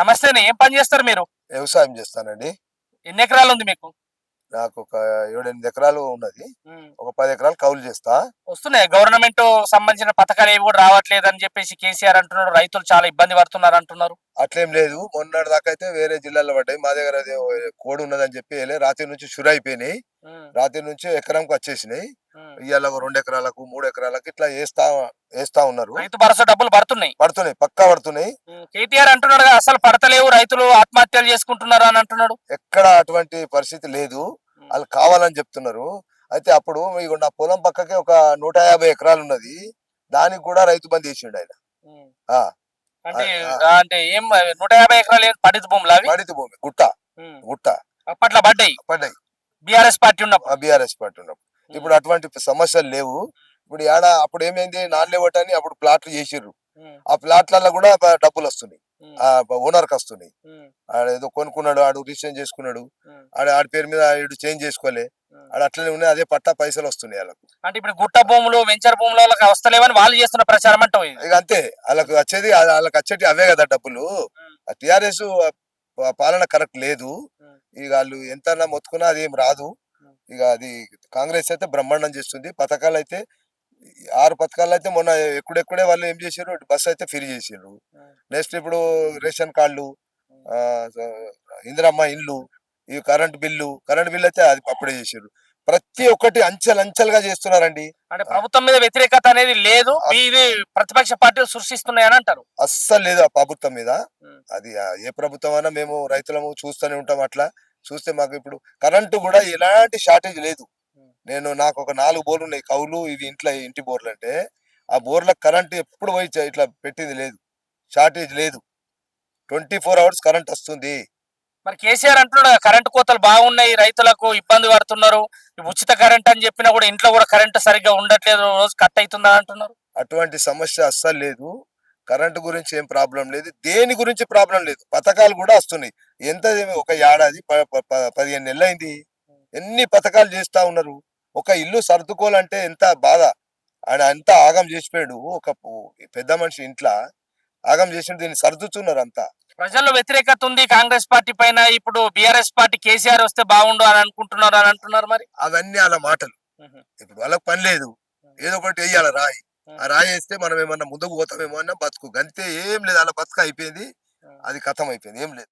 నమస్తే ఏం పని చేస్తారు మీరు? వ్యవసాయం చేస్తానండి. ఎన్ని ఎకరాలు ఉంది మీకు? నాకు ఒక ఏడెనిమిది ఎకరాలు ఉన్నది. ఒక పది ఎకరాలు కౌలు చేస్తా. వస్తున్నాయి. గవర్నమెంట్ సంబంధించిన పథకాలు ఏవి కూడా రావట్లేదు అని చెప్పేసి కేసీఆర్ అంటున్నారు. రైతులు చాలా ఇబ్బంది పడుతున్నారు అంటున్నారు. అట్లేం లేదు. మొన్నటి దాకా అయితే వేరే జిల్లాలో పడ్డాయి. మా దగ్గర కోడి ఉన్నదని చెప్పి రాత్రి నుంచి షురు అయిపోయినాయి. రాత్రి నుంచి ఎకరంకి వచ్చేసినాయి. ఇవాళ రెండు ఎకరాలకు మూడు ఎకరాలకు ఇట్లా వేస్తా వేస్తా ఉన్నారు. రైతు భరోసా డబ్బులు పడుతున్నాయి. పడుతున్నాయి పక్కా పడుతున్నాయి. కేటీఆర్ అంటున్నాడు అసలు పడతలేవు రైతులు ఆత్మహత్యలు చేసుకుంటున్నారు అని అంటున్నాడు. ఎక్కడ అటువంటి పరిస్థితి లేదు. వాళ్ళు కావాలని చెప్తున్నారు. అయితే అప్పుడు ఇగో నా పొలం పక్కకే ఒక నూట యాభై ఎకరాలు ఉన్నది. దానికి కూడా రైతు బంద్ చేసిండు ఆయన. అంటే ఏం నూట యాభై ఎకరాలు పడిత భూములు పడితే భూమి గుట్ట. గుట్ట. అప్పట్లో పడ్డాయి? పడ్డాయి. బీఆర్ఎస్ పార్టీ ఉన్నప్పుడు? బీఆర్ఎస్ పార్టీ ఉన్నప్పుడు. ఇప్పుడు అటువంటి సమస్యలు లేవు. ఇప్పుడు ఏడ అప్పుడు ఏమైంది? నాన్ లేవటని అప్పుడు ప్లాట్లు చేసిర్రు. ఆ. ప్లాట్లలో కూడా డబ్బులు వస్తున్నాయి ఆ. ఓనర్కి వస్తున్నాయి. ఆడ ఏదో కొనుక్కున్నాడు ఆడు రిజిస్ట్రేషన్ చేసుకున్నాడు. ఆడ ఆడి పేరు మీద ఇటు చేంజ్ చేసుకోలే. ఆడ అట్లనే ఉన్నాయి. అదే పట్టా పైసలు వస్తున్నాయి వాళ్ళకు అంటే ఇప్పుడు గుట్ట భూములు వెంచర్ భూముల వాళ్ళకి వస్తలేవని వాళ్ళు చేస్తున్న ప్రచారం ఇది. ఇక అంతే. వాళ్ళకి వచ్చేది వాళ్ళకి వచ్చేటి అవే కదా డబ్బులు. టిఆర్ఎస్ పాలన కరెక్ట్ లేదు. ఇక వాళ్ళు ఎంత మొత్తుకున్నా అది ఏం రాదు. ఇక అది కాంగ్రెస్ అయితే బ్రహ్మాండం చేస్తుంది. పథకాలు అయితే ఆరు పథకాలు అయితే మొన్న ఎక్కడెక్కడే వాళ్ళు ఏం చేసారు బస్ అయితే ఫ్రీ చేసిండ్రు నెక్స్ట్ ఇప్పుడు రేషన్ కార్డులు ఇందిరమ్మ ఇల్లు ఈ కరెంట్ బిల్లు కరెంట్ బిల్లు అయితే అది అప్పుడే చేసారు ప్రతి ఒక్కటి అంచెలంచెలుగా చేస్తున్నారండి. అంటే ప్రభుత్వం మీద వ్యతిరేకత అనేది లేదు. ఇది ప్రతిపక్ష పార్టీలు సృష్టిస్తున్నాయని అంటారు. అస్సలు లేదు ఆ ప్రభుత్వం మీద. అది ఏ ప్రభుత్వం అయినా మేము రైతులము చూస్తూనే ఉంటాం అట్లా. చూస్తే మాకు ఇప్పుడు కరెంటు కూడా ఎలాంటి షార్టేజ్ లేదు. నేను నాకు ఒక నాలుగు బోర్లు ఉన్నాయి కౌలు ఇవి ఇంట్లో ఇంటి బోర్లు అంటే ఆ బోర్లకు కరెంట్ ఎప్పుడు పోయి ఇట్లా పెట్టింది లేదు. షార్టేజ్ లేదు. ట్వంటీ ఫోర్ అవర్స్ కరెంట్ వస్తుంది. మరి కేసీఆర్ అంటున్నాడు కరెంటు కోతలు బాగున్నాయి రైతులకు ఇబ్బంది పడుతున్నారు. ఉచిత కరెంట్ అని చెప్పినా కూడా ఇంట్లో కూడా కరెంట్ సరిగ్గా ఉండట్లేదు రోజు కట్ అవుతుందా అంటున్నారు. అటువంటి సమస్య అస్సలు లేదు. కరెంటు గురించి ఏం ప్రాబ్లం లేదు దేని గురించి ప్రాబ్లం లేదు పథకాలు కూడా వస్తున్నాయి. ఎంత ఒక ఏడాది పదిహేను నెలలు అయింది ఎన్ని పథకాలు చేస్తా ఉన్నారు? ఒక ఇల్లు సర్దుకోవాలంటే ఎంత బాధ. ఆయన అంతా ఆగం చేసిపోయాడు ఒక పెద్ద మనిషి ఇంట్లో ఆగం చేసిన దీన్ని సర్దుతున్నారు అంతా. ప్రజల్లో వ్యతిరేకత ఉంది కాంగ్రెస్ పార్టీ పైన ఇప్పుడు బీఆర్ఎస్ పార్టీ కేసీఆర్ వస్తే బాగుండు అని అనుకుంటున్నారు అని అంటున్నారు మరి? అవన్నీ అలా మాటలు. ఇప్పుడు వాళ్ళకి పని లేదు. ఏదో ఒకటి వేయాలి రాయి. ఆ. రాయి వేస్తే మనం ఏమన్నా ముందుకు పోతామేమో అన్న బతుకు. అంతే ఏం లేదు. అలా బతుకు అయిపోయింది. అది కథం అయిపోయింది. ఏం లేదు.